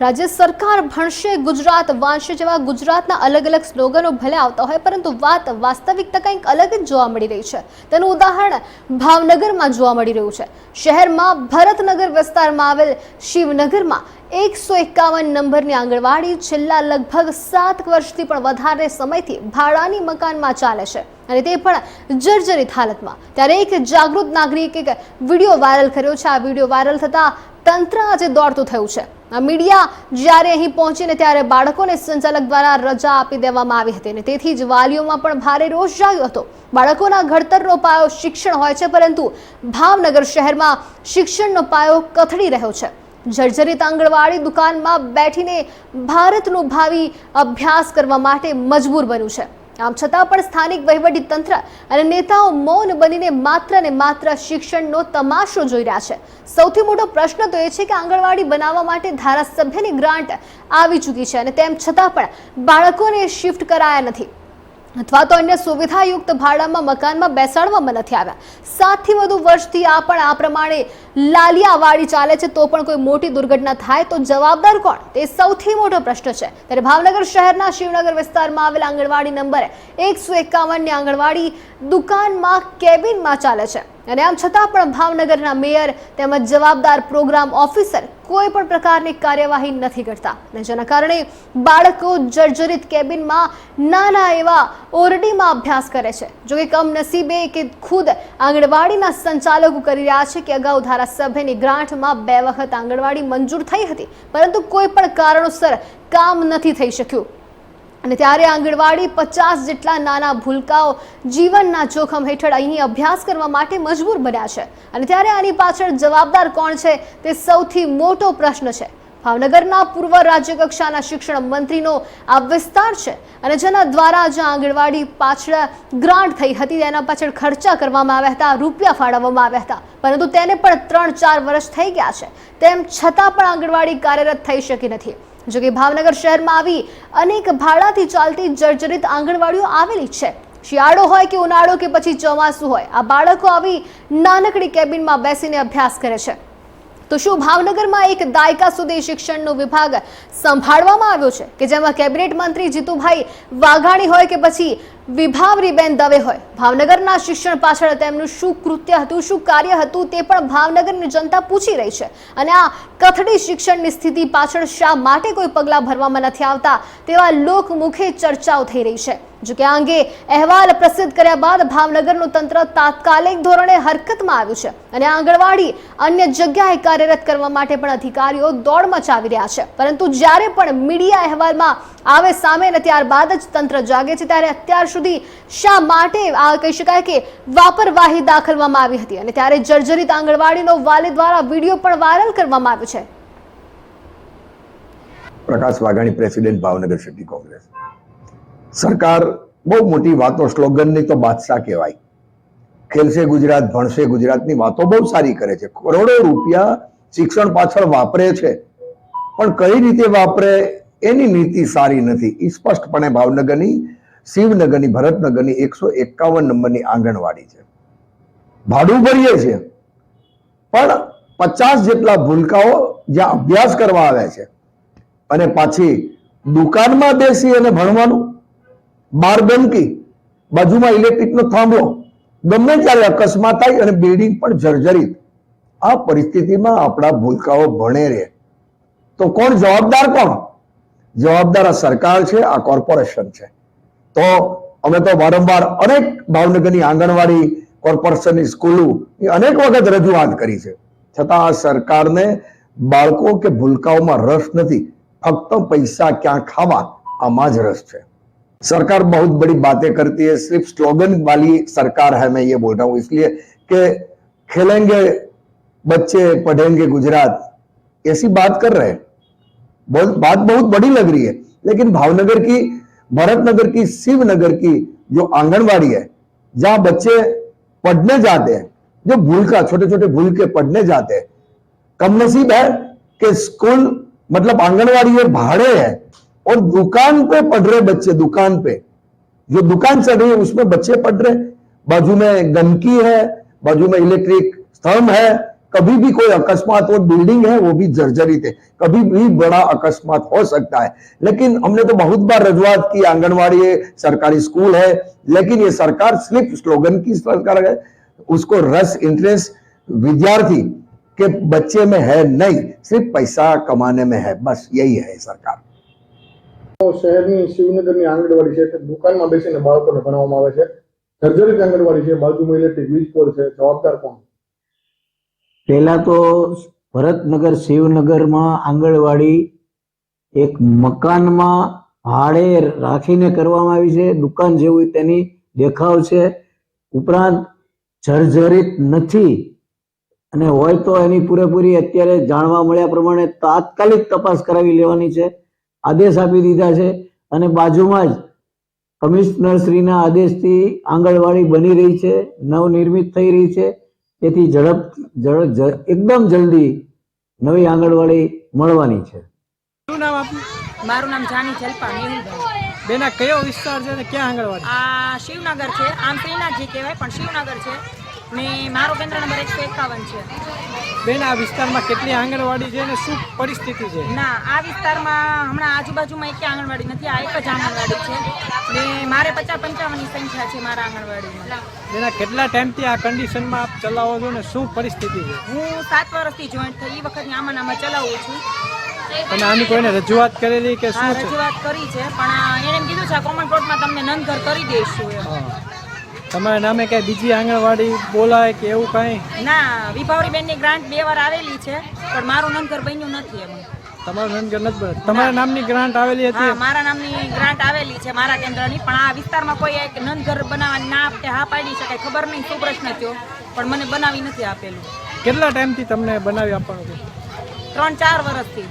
રાજ્ય સરકાર ભણશે ગુજરાત, વાંચશે જેવા ગુજરાતના અલગ અલગ સ્લોગનો ભલે આવતા હોય, પરંતુ વાત વાસ્તવિકતા કંઈક અલગ જ જોવા મળી રહી છે. તેનું ઉદાહરણ ભાવનગરમાં જોવા મળી રહ્યું છે. શહેરમાં ભરતનગર વિસ્તારમાં આવેલ શિવનગરમાં એકસો એકાવન નંબરની આંગણવાડી છેલ્લા લગભગ સાત વર્ષથી પણ વધારે સમયથી ભાડાની મકાનમાં ચાલે છે. અને તે પણ જર્જરિત હાલતમાં. ત્યારે એક જાગૃત નાગરિકે વીડિયો વાયરલ કર્યો છે. આ વીડિયો વાયરલ થતાં તંત્ર આજે દોડતું થયું છે. આ મીડિયા જ્યારે અહીં પહોંચીને ત્યારે બાળકોને સંચાલક દ્વારા રજા આપી દેવામાં આવી હતી અને તેથી જ વાલીઓમાં પણ ભારે રોષ જાગ્યો હતો. બાળકોના ઘડતરનો પાયો શિક્ષણ હોય છે, પરંતુ ભાવનગર શહેરમાં શિક્ષણનો પાયો કથળી રહ્યો છે. જર્જરિત આંગણવાડી દુકાનમાં બેઠીને ભારતનું ભાવિ અભ્યાસ કરવા માટે મજબૂર બન્યું છે. આમ છતાં પણ સ્થાનિક વહીવટી તંત્ર અને નેતાઓ મૌન બનીને માત્ર ને માત્ર શિક્ષણનો તમાશો જોઈ રહ્યા છે. સૌથી મોટો પ્રશ્ન તો એ છે કે આંગણવાડી બનાવવા માટે ધારાસભ્યની ગ્રાન્ટ આવી ચૂકી છે અને તેમ છતાં પણ બાળકોને શિફ્ટ કરાયા નથી. અથવા તો અન્ય સુવિધાયુક્ત ભાડામાં મકાનમાં બેસાડવામાં નથી આવ્યા. સાતથી વધુ વર્ષથી આ પણ આ પ્રમાણે લાલિયાવાડી ચાલે છે. તો પણ કોઈ મોટી દુર્ઘટના થાય તો જવાબદાર કોણ? તે સૌથી મોટો પ્રશ્ન છે. ત્યારે ભાવનગર શહેરના શિવનગર વિસ્તારમાં આવેલ આંગણવાડી નંબર એકસો એકાવનની આંગણવાડી દુકાનમાં કેબિનમાં ચાલે છે. અને આમ છતાં પણ ભાવનગરના મેયર તેમજ જવાબદાર પ્રોગ્રામ ઓફિસર કોઈ પણ પ્રકારની કાર્યવાહી નથી કરતા. અને જેના કારણે બાળકો જર્જરિત કેબિનમાં નાના એવા ઓરડીમાં અભ્યાસ કરે છે. જો કે કમનસીબે કે ખુદ આંગણવાડીના સંચાલકો કરી રહ્યા છે કે અગાઉ ધારાસભ્યની ગ્રાન્ટમાં બે વખત આંગણવાડી મંજૂર થઈ હતી, પરંતુ કોઈ પણ કારણોસર કામ નથી થઈ શક્યું. અને ત્યારે આંગણવાડી પચાસ જેટલા નાના ભૂલકાઓ જીવનના જોખમ હેઠળ અહીં અભ્યાસ કરવા માટે મજબૂર બન્યા છે. અને ત્યારે આની પાછળ જવાબદાર કોણ છે તે સૌથી મોટો પ્રશ્ન છે. ભાવનગરના પૂર્વ રાજ્ય કક્ષાના શિક્ષણ મંત્રીનો આ વિસ્તાર છે અને જેના દ્વારા જે આંગણવાડી પાછળ ગ્રાન્ટ થઈ હતી, તેના પાછળ ખર્ચા કરવામાં આવ્યા હતા, રૂપિયા ફાળવવામાં આવ્યા હતા. પરંતુ તેને પણ ત્રણ ચાર વર્ષ થઈ ગયા છે. તેમ છતાં પણ આંગણવાડી કાર્યરત થઈ શકી નથી. જો કે ભાવનગર શહેરમાં આવી અનેક ભાડાથી ચાલતી જર્જરિત આંગણવાડીઓ આવેલી છે. શિયાળો હોય કે ઉનાળો કે પછી ચોમાસું હોય, આ બાળકો આવી નાનકડી કેબિનમાં બેસીને અભ્યાસ કરે છે. તો શું ભાવનગરમાં એક દાયકા સુધી શિક્ષણનો વિભાગ સંભાળવામાં આવ્યો છે? કે જેમાં કેબિનેટ મંત્રી જીતુભાઈ વાઘાણી હોય કે પછી વિભાવરીબેન દવે હોય? ભાવનગરના શિક્ષણ પાછળ તેમનું શું કૃત્ય હતું, શું કાર્ય હતું તે પણ ભાવનગરની જનતા પૂછી રહી છે. અને આ કથળી શિક્ષણની સ્થિતિ પાછળ શા માટે કોઈ પગલાં ભરવામાં નથી આવતા તેવા લોકમુખે ચર્ચાઓ થઈ રહી છે. જો કે આ અંગે અહેવાલ પ્રસિદ્ધ કર્યા બાદ ભાવનગરનું તંત્ર તાત્કાલિક ધોરણે હરકતમાં આવ્યું છે અને આંગણવાડી અન્ય જગ્યાએ કાર્યરત કરવા માટે પણ અધિકારીઓ દોડ મચાવી રહ્યા છે. પરંતુ જ્યારે પણ મીડિયા અહેવાલમાં આવે સામે ને ત્યારબાદ જ તંત્ર જાગે છે, ત્યારે અત્યાર સુધી શા માટે આ કહી શકાય કે વાપરવાહી દાખલવામાં આવી હતી અને ત્યારે જર્જરિત આંગણવાડીનો વાલી દ્વારા વીડિયો પણ વાયરલ કરવામાં આવ્યો છે? Prakash Vaghani, president Bhavnagar city Congress. સરકાર બહુ મોટી વાતો, સ્લોગનની તો બાદશાહ કહેવાય. ખેલશે ગુજરાત, ભણશે ગુજરાતની વાતો બહુ સારી કરે છે. કરોડો રૂપિયા શિક્ષણ પાછળ વાપરે છે. પણ કઈ રીતે વાપરે એની નીતિ સારી નથી. એ સ્પષ્ટપણે ભાવનગરની, શિવનગરની, ભરતનગરની એકસો એકાવન નંબરની આંગણવાડી છે. ભાડું ભરીએ છીએ. પણ પચાસ જેટલા ભૂલકાઓ જ્યાં અભ્યાસ કરવા આવે છે અને પાછી દુકાનમાં બેસી અને ભણવાનું બાર ગંદકી. બાજુમાં ઇલેક્ટ્રિકનો થાંભલો ગમે ત્યારે અકસ્માત થાય અને બિલ્ડિંગ પણ જર્જરિત. આ પરિસ્થિતિમાં આપણા ભૂલકાઓ ભણે રહે. તો કોણ જવાબદાર કોણ? જવાબદાર આ સરકાર છે, આ કોર્પોરેશન છે. તો અમે તો વારંવાર અનેક ભાવનગરની આંગણવાડી, કોર્પોરેશનની સ્કૂલો, એ અનેક વખત રજૂઆત કરી છે. છતાં આ સરકારને બાળકો કે ભૂલકાઓમાં રસ નથી. ફક્ત પૈસા ક્યાં ખાવા, આમાં જ રસ છે. सरकार बहुत बड़ी बातें करती है, सिर्फ़ स्लोगन वाली सरकार है, मैं ये बोल रहा हूँ। इसलिए कि खेलेंगे, बच्चे पढ़ेंगे गुजरात, ऐसी बात कर रहे हैं। बहुत, बात बहुत बड़ी लग रही है। लेकिन भावनगर की, भरतनगर की, शिवनगर की जो आंगनवाड़ी है, जहाँ बच्चे पढ़ने जाते हैं, जो भूल का छोटे छोटे भूल के पढ़ने जाते हैं, कम नसीब है कि स्कूल मतलब आंगनवाड़ी ये भाड़े है और दुकान पे पढ़ रहे बच्चे, दुकान पे। जो दुकान चल रही है, उसमें बच्चे पढ़ रहे। बाजू में गंदगी है, बाजू में इलेक्ट्रिक स्तंभ है। कभी भी कोई अकस्मात हो बिल्डिंग है, वो भी जर्जरित है। कभी भी बड़ा अकस्मात हो सकता है। लेकिन हमने तो बहुत बार रजुआत की, आंगनवाड़ी है, सरकारी स्कूल है, लेकिन ये सरकार सिर्फ़ स्लोगन की सरकार है। उसको रस इंटरेस्ट विद्यार्थी के बच्चे में है नहीं, सिर्फ़ पैसा कमाने में है, बस यही है सरकार। શહેરની શિવનગરની આંગણવાડી છે દુકાનમાં બેસીને બાળકોને ભણાવવામાં આવે છે. જર્જરિત આંગણવાડી છે, બાજુમાં ઇલેક્ટ્રિક વીજ પોલ છે, જવાબદાર કોણ? પહેલા તો ભરતનગર શિવનગરમાં આંગણવાડી એક મકાનમાં ભાડે રાખીને કરવામાં આવી છે. દુકાન જેવું તેની દેખાવ છે. ઉપરાંત જર્જરિત નથી. અને હોય તો એની પૂરેપૂરી અત્યારે જાણવા મળ્યા પ્રમાણે તાત્કાલિક તપાસ કરાવી લેવાની છે. આદેશ આપી દીધા છે અને બાજુમાં જ કમિશનરશ્રીના આદેશથી આંગણવાડી બની રહી છે નવનિર્મિત થઈ રહી છે. તેથી ઝડપ ઝડપ એકદમ જલ્દી નવી આંગણવાડી મળવાની છે. શું નામ આપનું? મારું નામ જાની જલપા મેહુલભાઈ. બેના કયો વિસ્તાર છે ક્યાં આંગણવાડી? આ શિવનગર છે. આમ શ્રીનાથજી કહેવાય પણ શિવનગર છે. ને મારો કેન્દ્ર નંબર એકસો એકાવન છે. બેન આ વિસ્તારમાં કેટલી આંગણવાડી છે અને શું પરિસ્થિતિ છે? ના આ વિસ્તારમાં હમણાં આજુબાજુમાં એક આંગણવાડી નથી આ એક જ આંગણવાડી છે. ને મારે પચાસ પંચાવનની સંખ્યા છે મારા આંગણવાડીમાં. બેના કેટલા ટાઈમથી આ કન્ડિશનમાં આપ ચલાવો છો ને શું પરિસ્થિતિ છે? હું સાત વર્ષથી જોઈન્ટ થઈ એ વખતની આમાં આમાં ચલાવું છું. અને આની કોઈને રજૂઆત કરેલી કે શું રજૂઆત કરી છે પણ એણે કીધું છે કોમન પ્લોટમાં તમને નંદઘર કરી દઈશું એમ. તમારા નામે કઈ બીજી આંગણવાડી બોલાય કે એવું કઈ? ના વિભાવરી બેનની ગ્રાન્ટ બે વાર આવેલી છે પણ મારું નંદઘર બન્યું નથી એમ. તમારું નંદગર નથી બન્યું. તમારા નામની ગ્રાન્ટ આવેલી હતી? મારા નામની ગ્રાન્ટ આવેલી છે મારા કેન્દ્રની પણ આ વિસ્તારમાં કોઈ એક નંદઘર બનાવવાની ના આપતે હા પાડી શકાય ખબર નહીં શું પ્રશ્ન થયો પણ મને બનાવી નથી આપેલું. કેટલા ટાઈમથી તમને બનાવી આપવાનું છે? ત્રણ ચાર વર્ષથી.